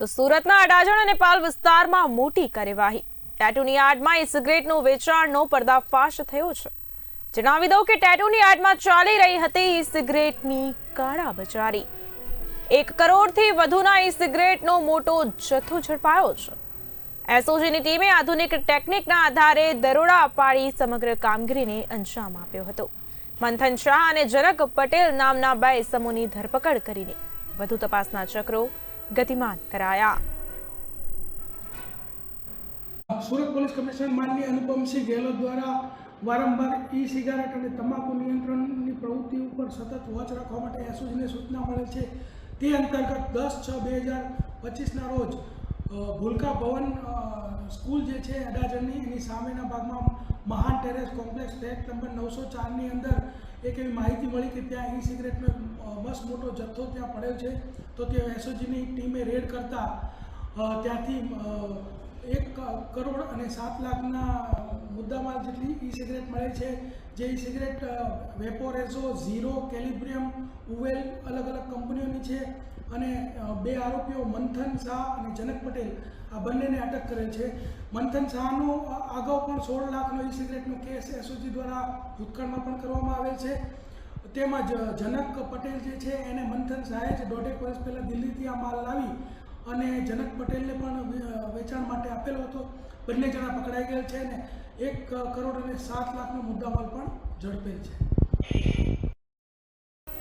તો સુરતના અડાજણ અને પાલ વિસ્તારમાં મોટી કાર્યવાહી. ટેટુની આડમાં ઈ સિગરેટનું વેચાણનો પર્દાફાશ થયો છે. જણાવી દઉં કે ટેટુની આડમાં ચાલી રહી હતી ઈ સિગરેટની કાળા બજારી એક કરોડથી વધુના ઈ સિગરેટનો મોટો જથ્થો ઝડપાયો છે. એસઓજીની ટીમે આધુનિક ટેકનિકના આધારે દરોડા પાડી સમગ્ર કામગીરીને અંજામ આપ્યો હતો. મંથન શાહ અને જનક પટેલ નામના બે સમૂહની ધરપકડ કરીને. વધુ તપાસના ચક્રો ગતિમાન કરાયા. સુરત પોલીસ કમિશનર માનનીય અનુપમસિંહ ગેહલોત દ્વારા વારંવાર ઈ સિગારેટ અને તમાકુ નિયંત્રણની પ્રવૃત્તિ ઉપર સતત વોચ રાખવા માટે એસઓજીને સૂચના મળે છે. તે અંતર્ગત દસ છ બે હજાર પચીસના રોજ ભૂલકા ભવન સ્કૂલ જે છે, અડાજણની, એની સામેના ભાગમાં મહાન ટેરેસ કોમ્પ્લેક્સ, ફ્લેટ નંબર નવસો ચારની અંદર એક એવી માહિતી મળી કે ત્યાં ઈ સિગરેટનો મસ્ત મોટો જથ્થો ત્યાં પડ્યો છે. તો તે એસઓજીની ટીમે રેડ કરતા ત્યાંથી એક કરોડ અને સાત લાખના મુદ્દામાલ જેટલી ઈ સિગરેટ મળે છે. જે ઈ સિગરેટ વેપોરેઝો, ઝીરો, કેલિબ્રિયમ, ઉવેલ અલગ અલગ કંપનીઓની છે અને બે આરોપીઓ મંથન શાહ અને જનક પટેલ આ બંનેને અટક કરેલ છે. મંથન શાહનો અગાઉ પણ સોળ લાખનો ઈ સિગરેટનો કેસ એસઓજી દ્વારા ભૂતકાળમાં પણ કરવામાં આવેલ છે. તેમજ જનક પટેલ જે છે એને મંથન શાહે જ દોઢેક વર્ષ પહેલાં દિલ્હીથી આ માલ લાવી અને જનક પટેલને પણ વેચાણ આપેલો હતો. બંને જણા પકડાઈ ગયેલ છે અને એક કરોડ અને સાત લાખનો મુદ્દામાલ પણ ઝડપેલ છે.